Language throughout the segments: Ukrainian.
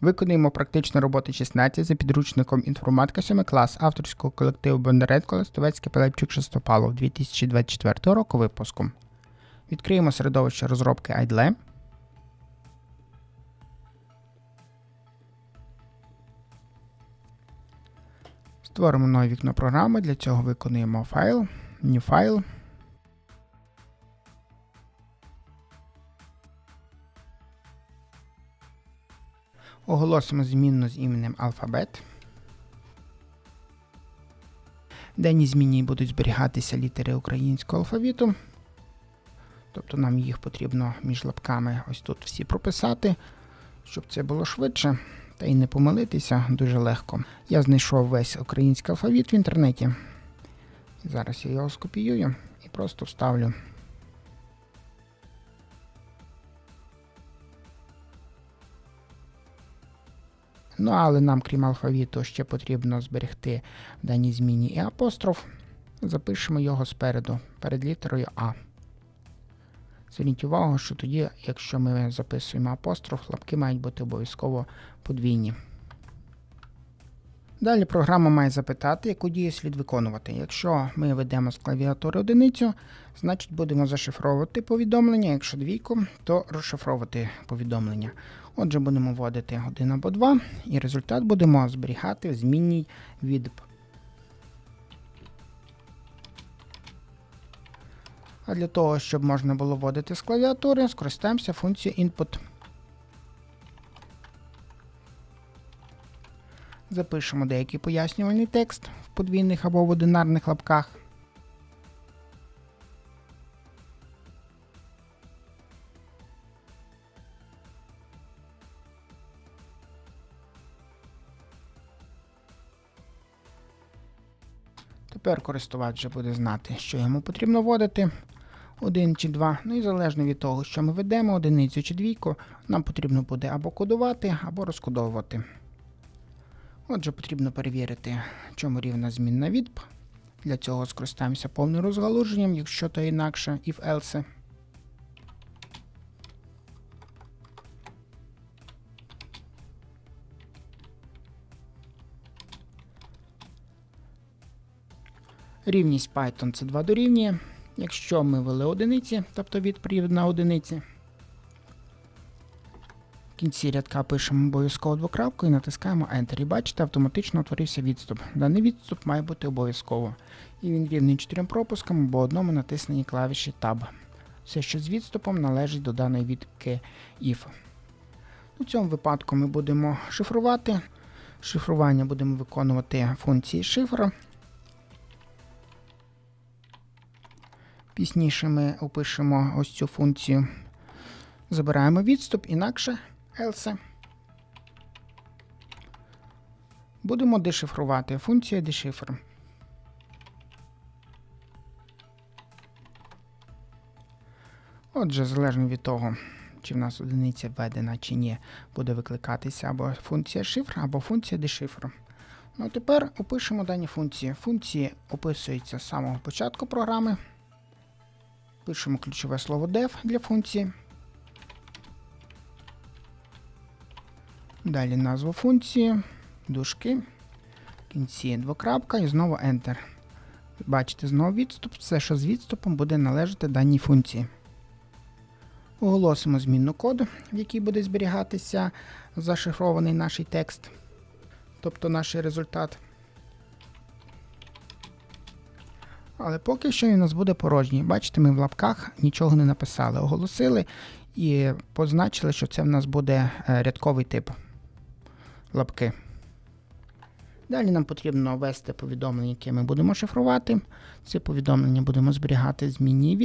Виконуємо практичну роботу 16 за підручником інформатика 7 клас авторського колективу Бондаренко Листовецький Пилипчук Шестопалов 2024 року випуску. Відкриємо середовище розробки IDLE. Створимо нове вікно програми. Для цього виконуємо файл, New File. Оголосимо змінну з іменем алфабет. В зміні будуть зберігатися літери українського алфавіту. Тобто нам їх потрібно між лапками ось тут всі прописати, щоб це було швидше. Та й не помилитися дуже легко. Я знайшов весь український алфавіт в інтернеті. Зараз я його скопіюю і просто вставлю. Ну, але нам, крім алфавіту, ще потрібно зберегти в даній зміні і апостроф. Запишемо його спереду, перед літерою А. Зверніть увагу, що тоді, якщо ми записуємо апостроф, лапки мають бути обов'язково подвійні. Далі програма має запитати, яку дію слід виконувати. Якщо ми ведемо з клавіатури одиницю, значить будемо зашифровувати повідомлення. Якщо двійку, то розшифровувати повідомлення. Отже, будемо вводити 1 або 2, і результат будемо зберігати в змінній відп. А для того, щоб можна було вводити з клавіатури, скористаємося функцією input. Запишемо деякий пояснювальний текст в подвійних або в одинарних лапках. Тепер користувач вже буде знати, що йому потрібно вводити. Один чи два. Ну і залежно від того, що ми ведемо, одиницю чи двійку, нам потрібно буде або кодувати, або розкодовувати. Отже, потрібно перевірити, чому рівна змінна відп. Для цього скористаємося повним розгалуженням, якщо то інакше, if else. Рівність Python це 2 дорівнює. Якщо ми ввели одиниці, тобто відповідь на одиниці. В кінці рядка пишемо обов'язково двокрапку і натискаємо Enter. І бачите, автоматично утворився відступ. Даний відступ має бути обов'язково. І він рівний 4 пропускам або одному натисненні клавіші Tab. Все, що з відступом належить до даної відки if. У цьому випадку ми будемо шифрувати. Шифрування будемо виконувати функції шифра. Пізніше ми опишемо ось цю функцію. Забираємо відступ, інакше else. Будемо дешифрувати функція дешифр. Отже, залежно від того, чи в нас одиниця введена чи ні, буде викликатися або функція шифр, або функція дешифр. Ну тепер опишемо дані функції. Функції описуються з самого початку програми. Пишемо ключове слово def для функції. Далі назву функції, дужки, кінці двокрапка і знову Enter. Бачите, знову відступ, все, що з відступом буде належати даній функції. Оголосимо змінну коду, в якій буде зберігатися зашифрований наш текст, тобто наш результат. Але поки що він у нас буде порожній. Бачите, ми в лапках нічого не написали. Оголосили і позначили, що це в нас буде рядковий тип лапки. Далі нам потрібно ввести повідомлення, яке ми будемо шифрувати. Це повідомлення будемо зберігати в змінній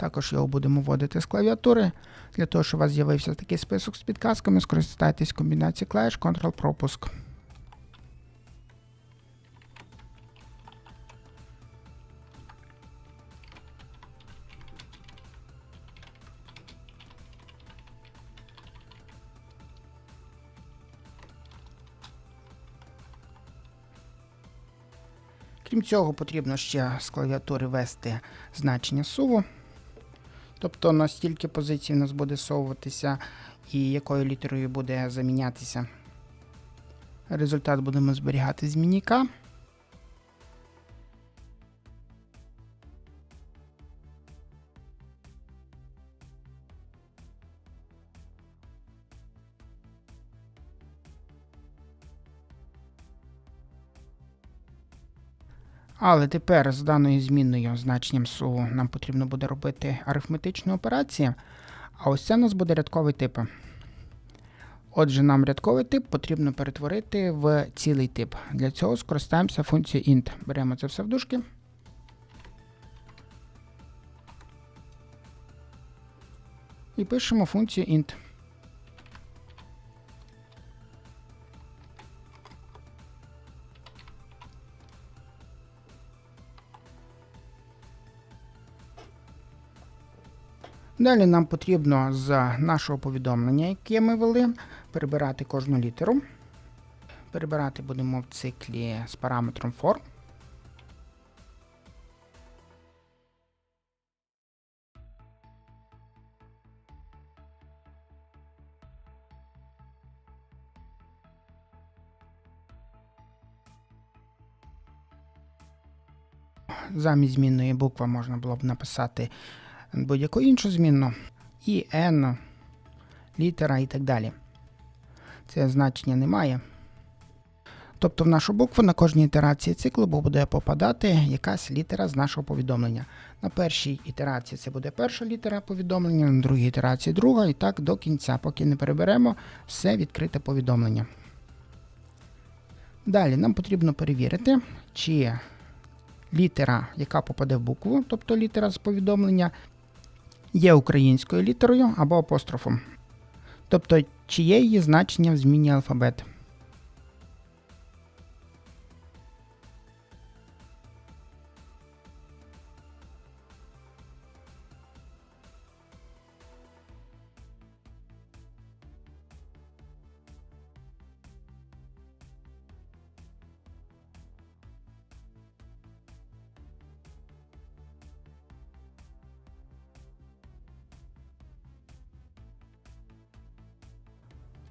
Також його будемо вводити з клавіатури. Для того, щоб у вас з'явився такий список з підказками, скористайтесь комбінацією клавіш Ctrl-пропуск. Крім цього, потрібно ще з клавіатури ввести значення суву. Тобто настільки позицій у нас буде совуватися і якою літерою буде замінятися. Результат будемо зберігати з мініка. Але тепер з даною змінною значенням суву нам потрібно буде робити арифметичну операцію, а ось це у нас буде рядковий тип. Отже, нам рядковий тип потрібно перетворити в цілий тип. Для цього скористаємося функцією int. Беремо це все в дужки. І пишемо функцію int. Далі нам потрібно з нашого повідомлення, яке ми ввели, перебирати кожну літеру. Перебирати будемо в циклі з параметром for. Замість змінної букви можна було б написати будь-яку іншу змінну, і n, літера і так далі. Це значення немає. Тобто в нашу букву на кожній ітерації циклу буде попадати якась літера з нашого повідомлення. На першій ітерації це буде перша літера повідомлення, на другій ітерації друга, і так до кінця, поки не переберемо все відкрите повідомлення. Далі нам потрібно перевірити, чи літера, яка попаде в букву, тобто літера з повідомлення, є українською літерою або апострофом. Тобто, чиє її значення в зміні алфабет.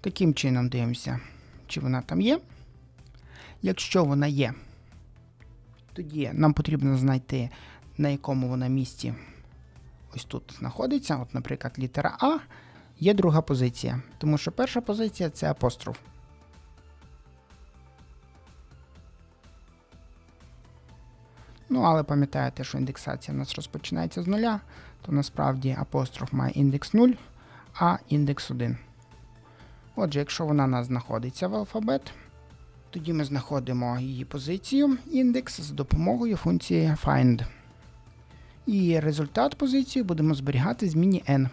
Таким чином дивимося, чи вона там є. Якщо вона є, тоді нам потрібно знайти, на якому вона місці ось тут знаходиться. От, наприклад, літера А є друга позиція, тому що перша позиція це апостроф. Ну, але пам'ятаєте, що індексація у нас розпочинається з нуля, то насправді апостроф має індекс 0, а індекс 1. Отже, якщо вона у нас знаходиться в алфабет, тоді ми знаходимо її позицію, індекс з допомогою функції find. І результат позиції будемо зберігати з зміні n.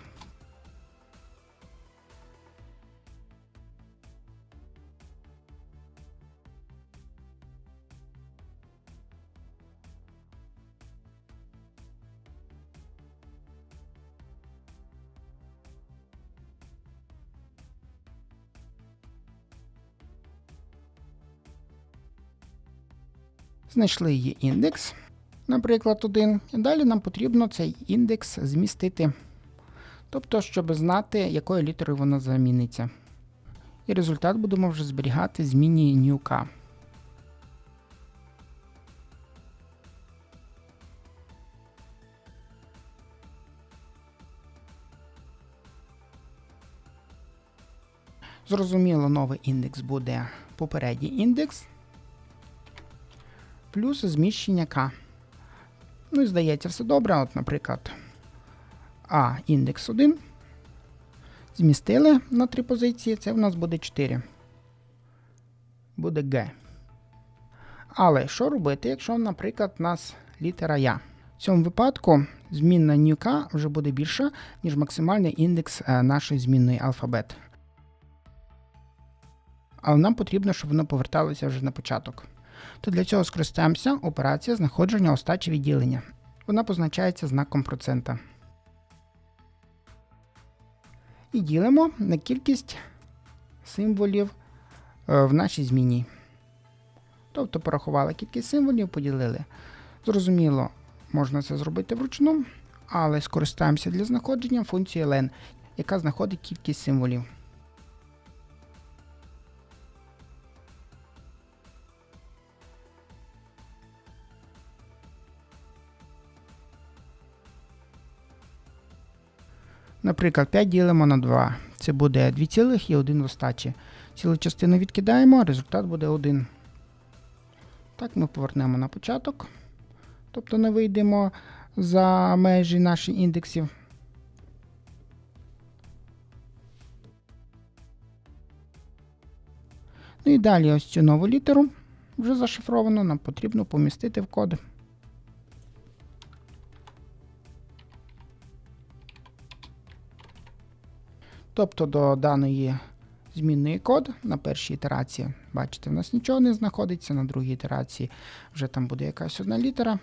Знайшли її індекс, наприклад, 1. І далі нам потрібно цей індекс змістити. Тобто, щоб знати, якою літерою вона заміниться. І результат будемо вже зберігати зміні new Зрозуміло, новий індекс буде попередній індекс плюс зміщення К. Ну і здається, все добре. От, наприклад, А індекс 1. Змістили на три позиції, це в нас буде 4. Буде Г. Але що робити, якщо, наприклад, у нас літера Я? В цьому випадку змінна нюка вже буде більша, ніж максимальний індекс е, нашої змінної алфабет. Але нам потрібно, щоб воно поверталося вже на початок то для цього скористаємося операція знаходження остачі відділення. Вона позначається знаком процента. І ділимо на кількість символів е, в нашій зміні. Тобто порахували кількість символів, поділили. Зрозуміло, можна це зробити вручну, але скористаємося для знаходження функцією len, яка знаходить кількість символів. Наприклад, 5 ділимо на 2. Це буде 2 цілих і 1 в остачі. Цілу частину відкидаємо, результат буде 1. Так, ми повернемо на початок. Тобто не вийдемо за межі наших індексів. Ну і далі ось цю нову літеру вже зашифровано, нам потрібно помістити в код. Тобто до даної змінної код на першій ітерації, бачите, в нас нічого не знаходиться, на другій ітерації вже там буде якась одна літера.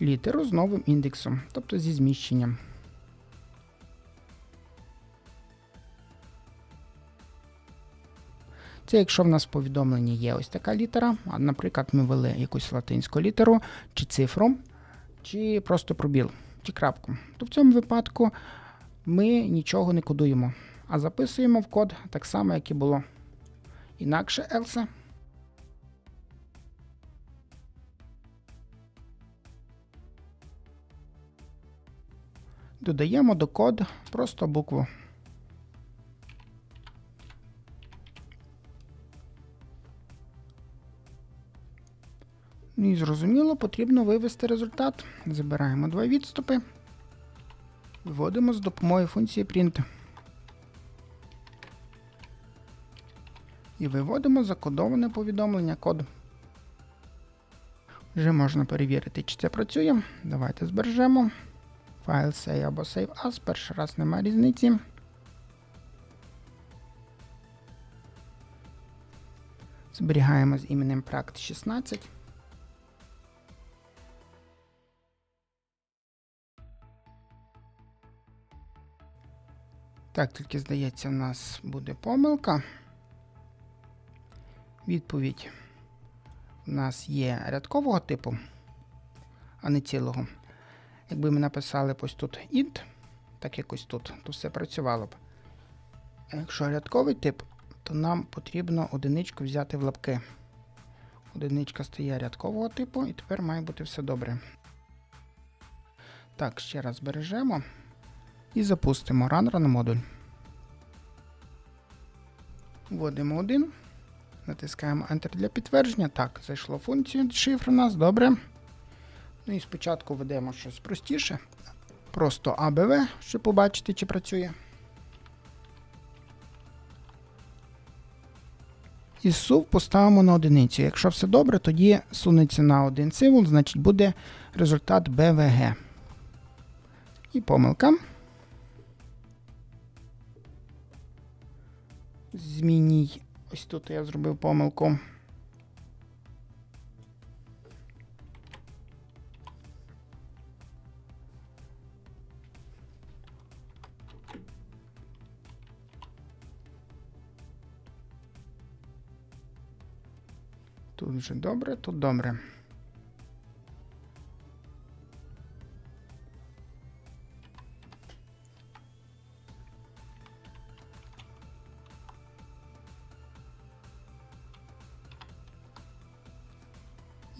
Літеру з новим індексом, тобто зі зміщенням. Це якщо в нас в повідомленні є ось така літера, наприклад, ми ввели якусь латинську літеру, чи цифру, чи просто пробіл, чи крапку, то в цьому випадку ми нічого не кодуємо, а записуємо в код так само, як і було. Інакше else. Додаємо до код просто букву. Ну і зрозуміло, потрібно вивести результат. Забираємо два відступи. Вводимо з допомогою функції print. І виводимо закодоване повідомлення код. Вже можна перевірити, чи це працює. Давайте збережемо. Файл save або save as. Перший раз немає різниці. Зберігаємо з іменем Pract 16. Так, тільки здається, в нас буде помилка. Відповідь у нас є рядкового типу, а не цілого. Якби ми написали ось тут int, так якось тут, то все працювало б. А якщо рядковий тип, то нам потрібно одиничку взяти в лапки. Одиничка стає рядкового типу, і тепер має бути все добре. Так, ще раз збережемо і запустимо Run Run модуль. Вводимо 1. Натискаємо Enter для підтвердження. Так, зайшло функцію шифр у нас, добре. Ну і спочатку введемо щось простіше. Просто ABV, щоб побачити, чи працює. І сув поставимо на одиницю. Якщо все добре, тоді сунеться на один символ, значить буде результат BVG. І помилка. Зміній. Ось тут я зробив помилку. Тут вже добре, тут добре.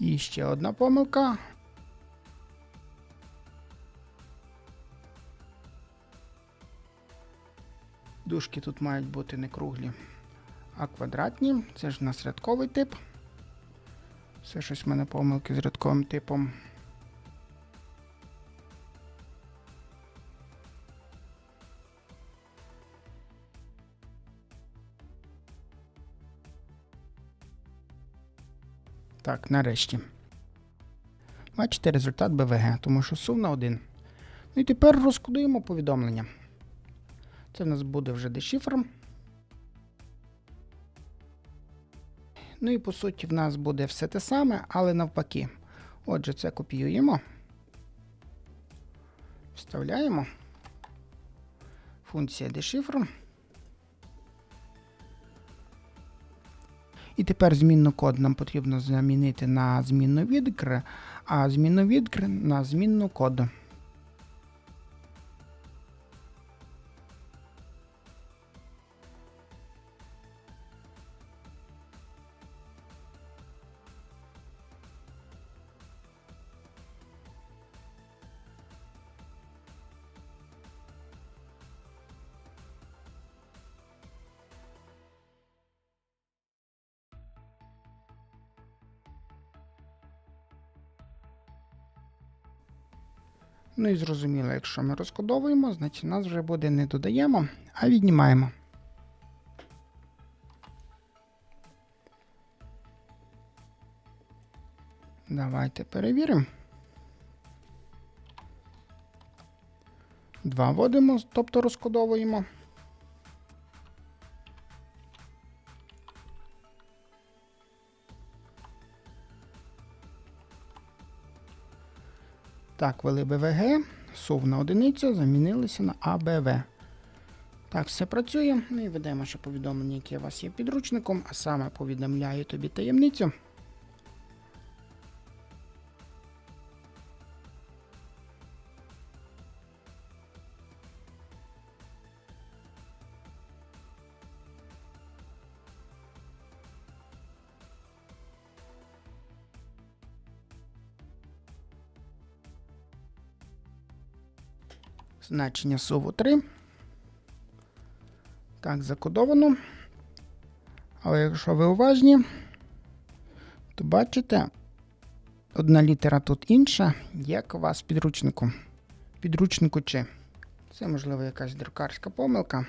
І ще одна помилка. Дужки тут мають бути не круглі, а квадратні. Це ж у нас рядковий тип. Все щось в мене помилки з рядковим типом. Так, нарешті. Бачите результат БВГ, тому що сув на 1. Ну і тепер розкодуємо повідомлення. Це в нас буде вже дешифр. Ну і по суті в нас буде все те саме, але навпаки. Отже, це копіюємо. Вставляємо. Функція дешифру. І тепер змінну код нам потрібно замінити на змінну відкри, а змінну відкри на змінну код. Ну і зрозуміло, якщо ми розкодовуємо, значить нас вже буде не додаємо, а віднімаємо. Давайте перевіримо. Два вводимо, тобто розкодовуємо. Так, ввели БВГ, сувна на одиницю, замінилися на АБВ. Так, все працює. Ну і ведемо ще повідомлення, яке у вас є підручником, а саме повідомляю тобі таємницю. Значення суву 3. Так, закодовано. Але якщо ви уважні, то бачите, одна літера тут інша, як у вас в підручнику. Підручнику чи. Це, можливо, якась друкарська помилка.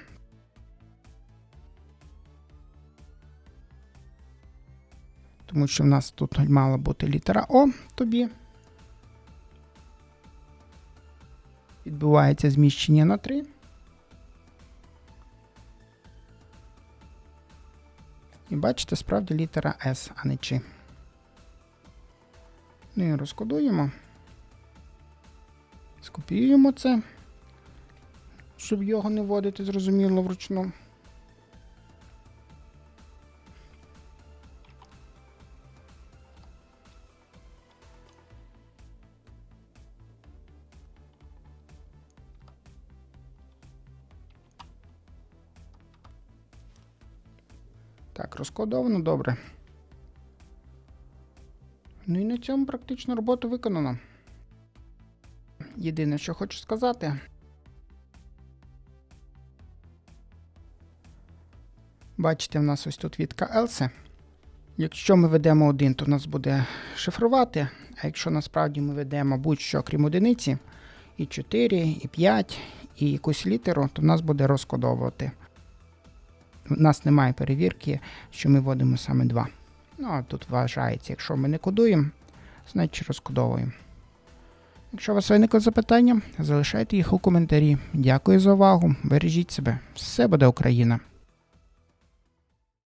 Тому що в нас тут мала бути літера О тобі. Відбувається зміщення на 3. І бачите, справді літера S, а не Ч. Ну і розкодуємо. Скопіюємо це, щоб його не вводити, зрозуміло, вручну. Так, добре. Ну і на цьому практично робота виконана. Єдине, що хочу сказати. Бачите, в нас ось тут відка Else. Якщо ми ведемо один, то нас буде шифрувати. А якщо насправді ми ведемо будь-що крім одиниці, і 4, і 5, і якусь літеру, то нас буде розкодовувати. У нас немає перевірки, що ми вводимо саме 2. Ну, а тут вважається, якщо ми не кодуємо, значить розкодовуємо. Якщо у вас виникли запитання, залишайте їх у коментарі. Дякую за увагу. Бережіть себе. Все буде Україна!